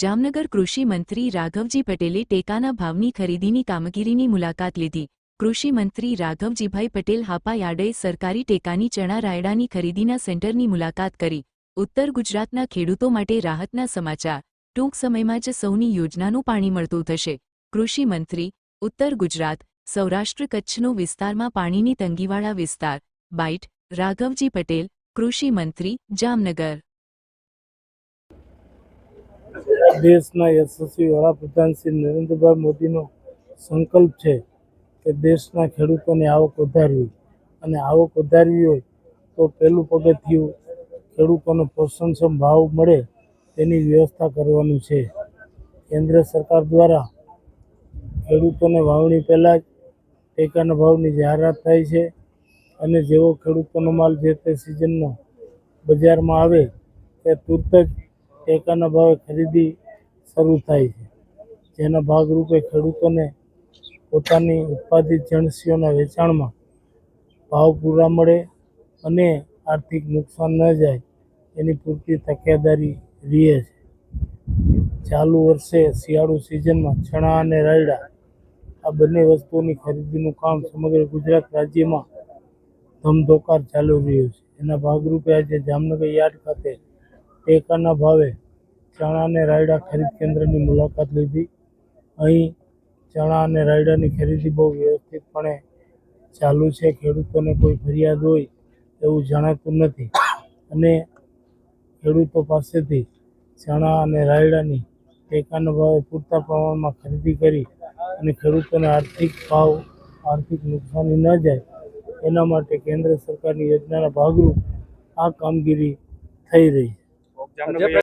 જામનગર કૃષિ મંત્રી રાઘવજી પટેલે ટેકાના ભાવની ખરીદીની કામગીરીની મુલાકાત લીધી. કૃષિ મંત્રી રાઘવજીભાઈ પટેલ હાપા યાર્ડે સરકારી ટેકાની ચણા રાયડાની ખરીદીના સેન્ટરની મુલાકાત કરી. ઉત્તર ગુજરાતના ખેડૂતો માટે રાહતના સમાચાર. ટૂંક સમયમાં જ સૌની યોજનાનું પાણી મળતું થશે. કૃષિ મંત્રી, ઉત્તર ગુજરાત, સૌરાષ્ટ્ર કચ્છનો વિસ્તારમાં પાણીની તંગીવાળા વિસ્તાર. બાઇટ, રાઘવજી પટેલ, કૃષિ મંત્રી, જામનગર. દેશના યશસ્વી વડાપ્રધાન શ્રી નરેન્દ્રભાઈ મોદીનો સંકલ્પ છે કે દેશના ખેડૂતોની આવક વધારવી. અને આવક વધારવી હોય તો પહેલું પગથિયું ખેડૂતોને પોષણક્ષમ ભાવ મળે તેની વ્યવસ્થા કરવાનું છે. કેન્દ્ર સરકાર દ્વારા ખેડૂતોને વાવણી પહેલાં જ ટેકાના ભાવની જાહેરાત થાય છે અને જેવો ખેડૂતોનો માલ જે તે સિઝનનો બજારમાં આવે, તે તુરત જ ટેકાના ભાવે ખરીદી શરૂ થાય છે. જેના ભાગરૂપે ખેડૂતોને પોતાની ઉત્પાદિત જણસીઓના વેચાણમાં ભાવ પૂરા મળે અને આર્થિક નુકસાન ન જાય એની પૂરતી તકેદારી રહે છે. ચાલુ વર્ષે શિયાળુ સિઝનમાં ચણા અને રાયડા આ બંને વસ્તુઓની ખરીદીનું કામ સમગ્ર ગુજરાત રાજ્યમાં ધમધોકાર ચાલુ રહ્યું છે. એના ભાગરૂપે આજે જામનગર યાર્ડ ખાતે ટેકાના ભાવે ચણા અને રાયડા ખરીદ કેન્દ્રની મુલાકાત લીધી. અહીં ચણા અને રાયડાની ખરીદી બહુ વ્યવસ્થિતપણે ચાલુ છે. ખેડૂતોને કોઈ ફરિયાદ હોય એવું જણાતું નથી. અને ખેડૂતો પાસેથી ચણા અને રાયડાની ટેકાના ભાવે પૂરતા પ્રમાણમાં ખરીદી કરી અને ખેડૂતોને આર્થિક ભાવ, આર્થિક નુકસાની ન જાય એના માટે કેન્દ્ર સરકારની યોજનાના ભાગરૂપ આ કામગીરી થઈ રહી છે.